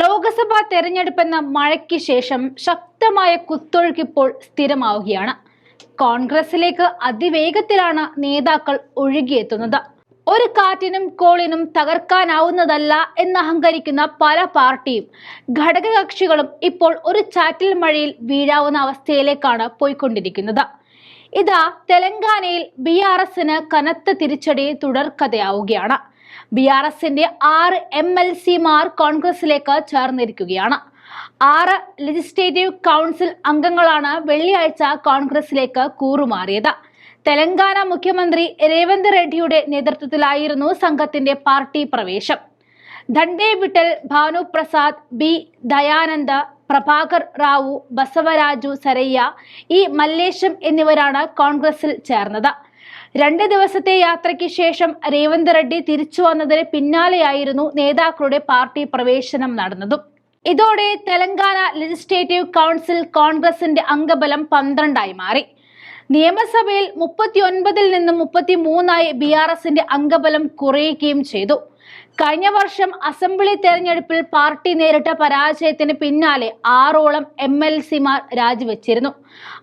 ലോക്സഭാ തെരഞ്ഞെടുപ്പെന്ന മഴയ്ക്ക് ശേഷം ശക്തമായ കുത്തൊഴുക്കിപ്പോൾ സ്ഥിരമാവുകയാണ്. കോൺഗ്രസിലേക്ക് അതിവേഗത്തിലാണ് നേതാക്കൾ ഒഴുകിയെത്തുന്നത്. ഒരു കാറ്റിനും കോളിനും തകർക്കാനാവുന്നതല്ല എന്ന് അഹങ്കരിക്കുന്ന പല പാർട്ടിയും ഘടകകക്ഷികളും ഇപ്പോൾ ഒരു ചാറ്റിൽ മഴയിൽ വീഴാവുന്ന അവസ്ഥയിലേക്കാണ് പോയിക്കൊണ്ടിരിക്കുന്നത്. ഇതാ തെലങ്കാനയിൽ ബി ആർ എസിന് കനത്ത തിരിച്ചടി തുടർക്കഥയാവുകയാണ്. ബി ആർ എസിന്റെ ആറ് എം എൽ സിമാർ കോൺഗ്രസിലേക്ക് ചേർന്നിരിക്കുകയാണ്. ആറ് ലെജിസ്ലേറ്റീവ് കൗൺസിൽ അംഗങ്ങളാണ് വെള്ളിയാഴ്ച കോൺഗ്രസിലേക്ക് കൂറുമാറിയത്. തെലങ്കാന മുഖ്യമന്ത്രി രേവന്ത് റെഡ്ഡിയുടെ നേതൃത്വത്തിലായിരുന്നു സംഘത്തിന്റെ പാർട്ടി പ്രവേശം. ധണ്ടേ വിട്ടൽ ഭാനു പ്രസാദ് ബി ദയാനന്ദ പ്രഭാകർ റാവു ബസവരാജു സരയ്യ ഇ മല്ലേശം എന്നിവരാണ് കോൺഗ്രസിൽ ചേർന്നത്. രണ്ട് ദിവസത്തെ യാത്രയ്ക്ക് ശേഷം രേവന്ത് റെഡ്ഡി തിരിച്ചു വന്നതിന് പിന്നാലെയായിരുന്നു നേതാക്കളുടെ പാർട്ടി പ്രവേശനം നടന്നതും. ഇതോടെ തെലങ്കാന ലെജിസ്ലേറ്റീവ് കൗൺസിൽ കോൺഗ്രസിന്റെ അംഗബലം പന്ത്രണ്ടായി മാറി. നിയമസഭയിൽ മുപ്പത്തിയൊൻപതിൽ നിന്നും മുപ്പത്തി മൂന്നായി ബി ആർ എസിന്റെ അംഗബലം കുറയുകയും ചെയ്തു. കഴിഞ്ഞ വർഷം അസംബ്ലി തെരഞ്ഞെടുപ്പിൽ പാർട്ടി നേരിട്ട പരാജയത്തിന് പിന്നാലെ ആറോളം എം എൽ സിമാർ രാജിവെച്ചിരുന്നു.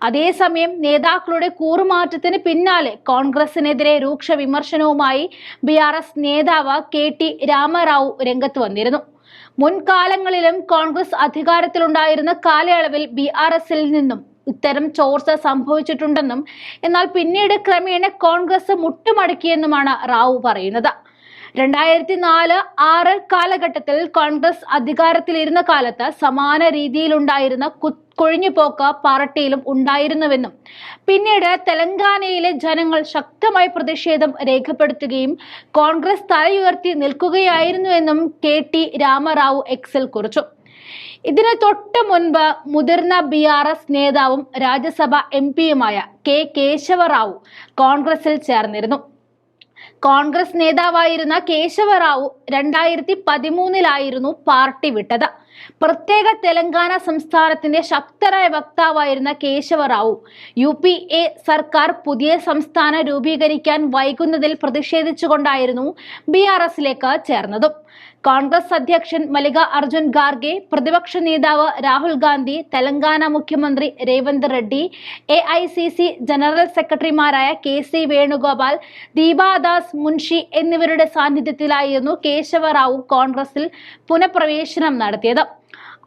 അതേസമയം നേതാക്കളുടെ കൂറുമാറ്റത്തിന് പിന്നാലെ കോൺഗ്രസിനെതിരെ രൂക്ഷ വിമർശനവുമായി ബി ആർ എസ് നേതാവ് കെ ടി രാമറാവു രംഗത്ത് വന്നിരുന്നു. മുൻകാലങ്ങളിലും കോൺഗ്രസ് അധികാരത്തിലുണ്ടായിരുന്ന കാലയളവിൽ ബി ആർ എസിൽ നിന്നും ഇത്തരം ചോർച്ച സംഭവിച്ചിട്ടുണ്ടെന്നും എന്നാൽ പിന്നീട് ക്രമേണ കോൺഗ്രസ് മുട്ടുമടക്കിയെന്നുമാണ് റാവു പറയുന്നത്. രണ്ടായിരത്തി നാല് ആറ് കാലഘട്ടത്തിൽ കോൺഗ്രസ് അധികാരത്തിലിരുന്ന കാലത്ത് സമാന രീതിയിലുണ്ടായിരുന്ന കൊഴിഞ്ഞുപോക്ക് പാർട്ടിയിലും ഉണ്ടായിരുന്നുവെന്നും പിന്നീട് തെലങ്കാനയിലെ ജനങ്ങൾ ശക്തമായി പ്രതിഷേധം രേഖപ്പെടുത്തുകയും കോൺഗ്രസ് തലയുയർത്തി നിൽക്കുകയായിരുന്നുവെന്നും കെ ടി രാമറാവു എക്സിൽ കുറിച്ചു. ഇതിന് തൊട്ട് മുൻപ് മുതിർന്ന ബി ആർ എസ് നേതാവും രാജ്യസഭ എം പിയുമായ കെ കേശവറാവു കോൺഗ്രസിൽ ചേർന്നിരുന്നു. കോൺഗ്രസ് നേതാവായിരുന്ന കേശവറാവു രണ്ടായിരത്തി പതിമൂന്നിലായിരുന്നു പാർട്ടി വിട്ടത്. പ്രത്യേക തെലങ്കാന സംസ്ഥാനത്തിന്റെ ശക്തരായ വക്താവായിരുന്ന കേശവറാവു. യു പി എ സർക്കാർ പുതിയ സംസ്ഥാനം രൂപീകരിക്കാൻ വൈകുന്നതിൽ പ്രതിഷേധിച്ചുകൊണ്ടായിരുന്നു ബി ആർ എസിലേക്ക് ചേർന്നതും. കോൺഗ്രസ് അധ്യക്ഷൻ മല്ലിക അർജുൻ ഖാർഗെ പ്രതിപക്ഷ നേതാവ് രാഹുൽ ഗാന്ധി തെലങ്കാന മുഖ്യമന്ത്രി Revanth Reddy A I C C general സെക്രട്ടറിമാരായ കെ സി വേണുഗോപാൽ ദീപാദാസ് മുൻഷി എന്നിവരുടെ സാന്നിധ്യത്തിലായിരുന്നു കേശവറാവു കോൺഗ്രസിൽ പുനഃപ്രവേശനം നടത്തിയത്.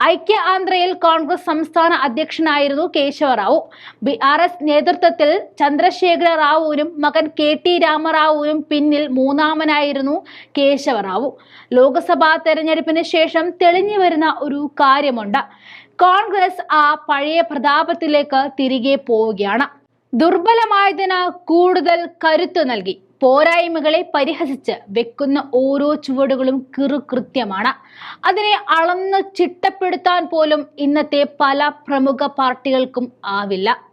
ഐക്യ ആന്ധ്രയിൽ കോൺഗ്രസ് സംസ്ഥാന അധ്യക്ഷനായിരുന്നു കേശവറാവു. ബി ആർ എസ് നേതൃത്വത്തിൽ ചന്ദ്രശേഖര റാവുവിനും മകൻ കെ ടി രാമറാവുവിനും പിന്നിൽ മൂന്നാമനായിരുന്നു കേശവറാവു. ലോക്സഭാ തെരഞ്ഞെടുപ്പിന് ശേഷം തെളിഞ്ഞു വരുന്ന ഒരു കാര്യമുണ്ട്. കോൺഗ്രസ് ആ പഴയ പ്രതാപത്തിലേക്ക് തിരികെ പോവുകയാണ്. ദുർബലമായതിന് കൂടുതൽ കരുത്തു നൽകി. പോരായ്മകളെ പരിഹസിച്ച് വെക്കുന്ന ഓരോ ചുവടുകളും കൃത്യമാണ്. അതിനെ അളന്ന് ചിട്ടപ്പെടുത്താൻ പോലും ഇന്നത്തെ പല പ്രമുഖ പാർട്ടികൾക്കും ആവില്ല.